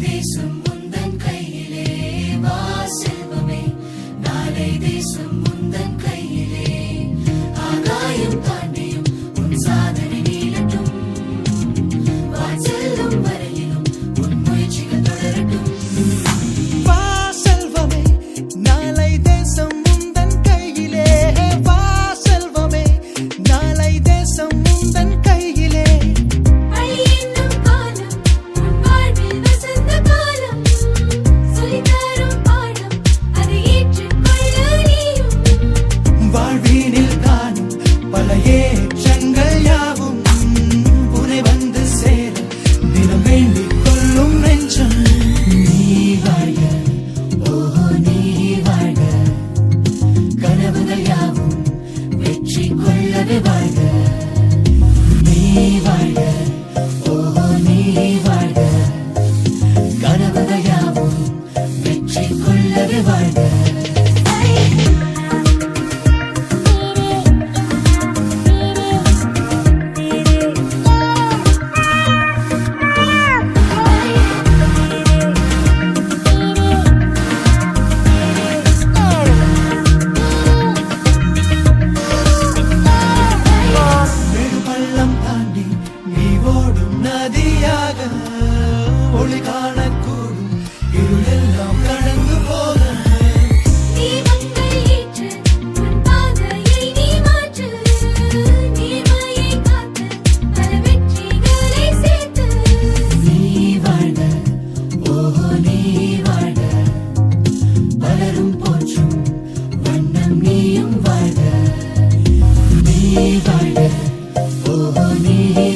Maybe some. 这一生。ஒளியாக ஒளி காணக்கூடும். இருளெல்லாம் கடந்து போக. நீ வாழ்க. ஓ நீ